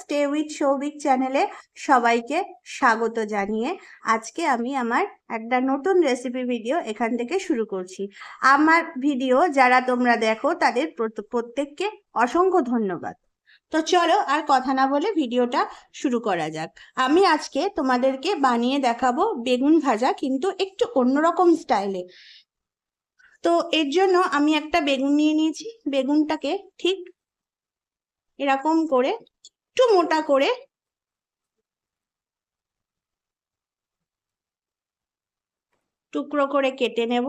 Stay with Souvik চ্যানেলে সবাইকে স্বাগত জানিয়ে আজকে আমি আমার একটা নতুন রেসিপি ভিডিও এখান থেকে শুরু করছি। আমার ভিডিও যারা তোমরা দেখো তাদের প্রত- প্রত্যেককে অসংখ্য ধন্যবাদ। তো চলো আর কথা না বলে ভিডিওটা শুরু করা যাক। আমি আজকে তোমাদেরকে বানিয়ে দেখাবো বেগুন ভাজা কিন্তু একটু অন্যরকম স্টাইলে তো এর জন্য আমি একটা বেগুন নিয়ে নিয়েছি। বেগুনটাকে ঠিক এরকম করে একটু মোটা করে টুকরো করে কেটে নেব।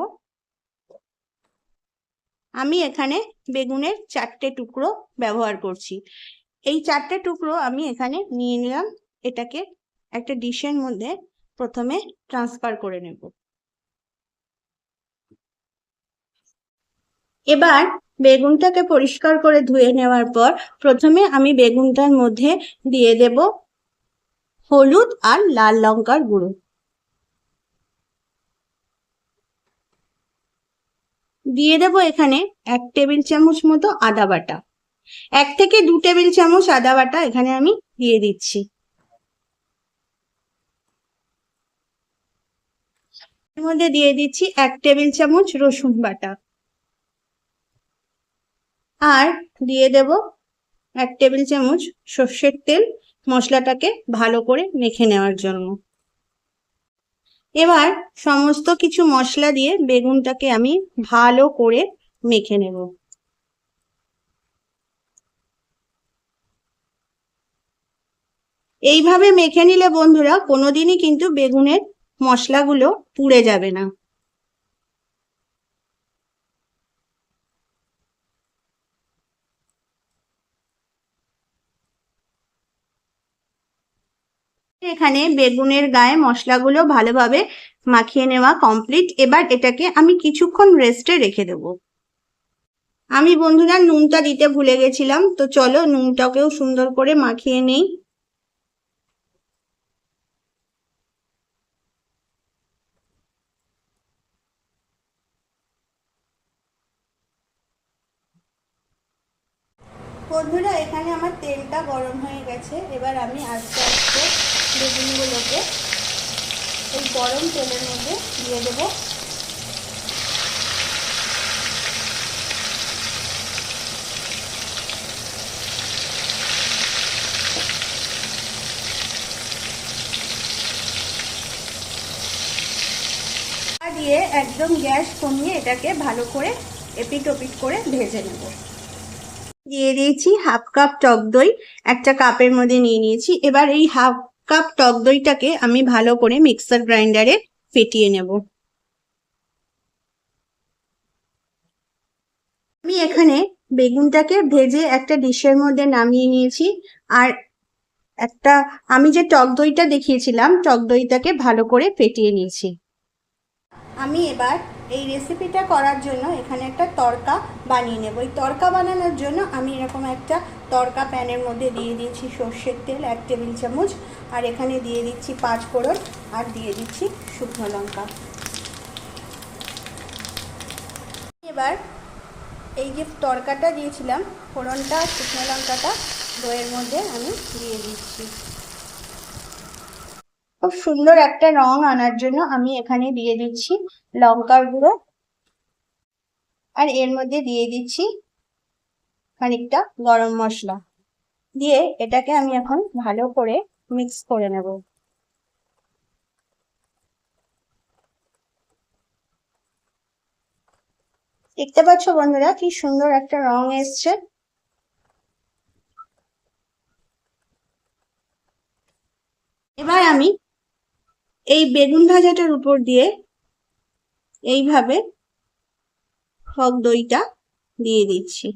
আমি এখানে বেগুনের চারটে টুকরো ব্যবহার করছি। এই চারটে টুকরো আমি এখানে নিয়ে নিলাম। এটাকে একটা ডিশের মধ্যে প্রথমে ট্রান্সফার করে নেব। এবার বেগুনটাকে পরিষ্কার করে ধুয়ে নেওয়ার পর প্রথমে আমি বেগুনটার মধ্যে দিয়ে দেব হলুদ আর লাল লঙ্কার গুঁড়ো। দিয়ে দেব এখানে এক টেবিল চামচ মতো আদা বাটা। এক থেকে দু টেবিল চামচ আদা বাটা এখানে আমি দিয়ে দিচ্ছি। এর মধ্যে দিয়ে দিচ্ছি এক টেবিল চামচ রসুন বাটা। আর দিয়ে দেব এক টেবিল চামচ সর্ষের তেল মশলাটাকে ভালো করে মেখে নেওয়ার জন্য। এবার সমস্ত কিছু মশলা দিয়ে বেগুনটাকে আমি ভালো করে মেখে নেব। এইভাবে মেখে নিলে বন্ধুরা কোনোদিনই কিন্তু বেগুনের মশলাগুলো পুড়ে যাবে না। এখানে বেগুনের গায়ে মশলাগুলো ভালোভাবে মাখিয়ে নেওয়া কমপ্লিট এবার এটাকে আমি কিছুক্ষণ রেস্টে রেখে দেবো। আমি বন্ধুরা নুনটা দিতে ভুলে গেছিলাম, তো চলো নুনটাকেও সুন্দর করে মাখিয়ে নেই। বন্ধুরা, এখানে আমার তেলটা গরম হয়ে গেছে। এবার আমি আস্তে আস্তে বেগুনগুলোকে এই গরম তেলের মধ্যে দিয়ে দেব। দিয়ে একদম গ্যাস কমিয়ে এটাকে ভালো করে এপিট ওপিট করে ভেজে নেব। দিয়ে দিয়েছি হাফ কাপ টক দই, একটা কাপের মধ্যে নিয়ে নিয়েছি। এবার এই হাফ কাপ টক দইটাকে আমি ভালো করে মিক্সার গ্রাইন্ডারে ফেটিয়ে নেব। আমি এখানে বেগুনটাকে ভেজে একটা ডিশের মধ্যে নামিয়ে নিয়েছি। আর একটা, আমি যে টক দইটা দেখিয়েছিলাম, টক দইটাকে ভালো করে ফেটিয়ে নিয়েছি। আমি এবার এই রেসিপিটা করার জন্য এখানে একটা তরকা বানিয়ে নেব। এই তরকা বানানোর জন্য আমি এরকম একটা তরকা প্যানের মধ্যে দিয়ে দিয়েছি সর্ষের তেল, এক টেবিল চামচ, আর এখানে দিয়ে দিচ্ছি পাঁচ ফোড়ন, আর দিয়ে দিচ্ছি শুকনো লঙ্কা। এবার এই যে তরকাটা দিয়েছিলাম, ফোড়নটা, শুকনো লঙ্কাটা, দইয়ের মধ্যে আমি দিয়ে দিচ্ছি। খুব সুন্দর একটা রং আনার জন্য আমি এখানে দিয়ে দিচ্ছি লঙ্কার গুঁড়ো, আর এর মধ্যে দিয়ে দিচ্ছি খানিকটা গরম মশলা দিয়ে এটাকে আমি এখন ভালো করে মিক্স করে নেব। দেখতে পাচ্ছ বন্ধুরা কি সুন্দর একটা রং এসছে। এবার আমি এই বেগুন ভাজাটার উপর দিয়ে এইভাবে টক দইটা দিয়ে দিচ্ছি।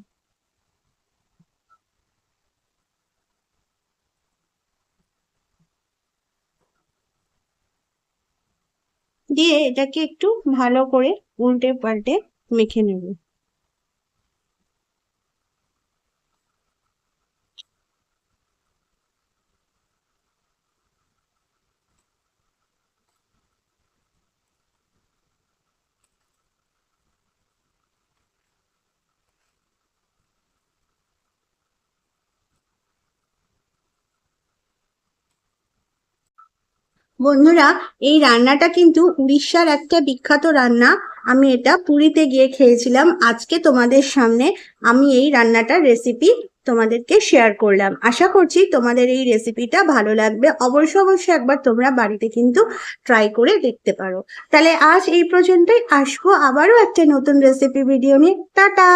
দিয়ে এটাকে একটু ভালো করে উল্টে পাল্টে মেখে নেব। বন্ধুরা, এই রান্নাটা কিন্তু উড়িষ্যার একটা বিখ্যাত রান্না। আমি এটা পুরীতে গিয়ে খেয়েছিলাম। আজকে তোমাদের সামনে আমি এই রান্নাটার রেসিপি তোমাদেরকে শেয়ার করলাম। আশা করছি তোমাদের এই রেসিপিটা ভালো লাগবে। অবশ্যই অবশ্যই একবার তোমরা বাড়িতে কিন্তু ট্রাই করে দেখতে পারো। তাহলে আজ এই পর্যন্তই। আসব আবারও একটা নতুন রেসিপি ভিডিও নিয়ে। টাটা!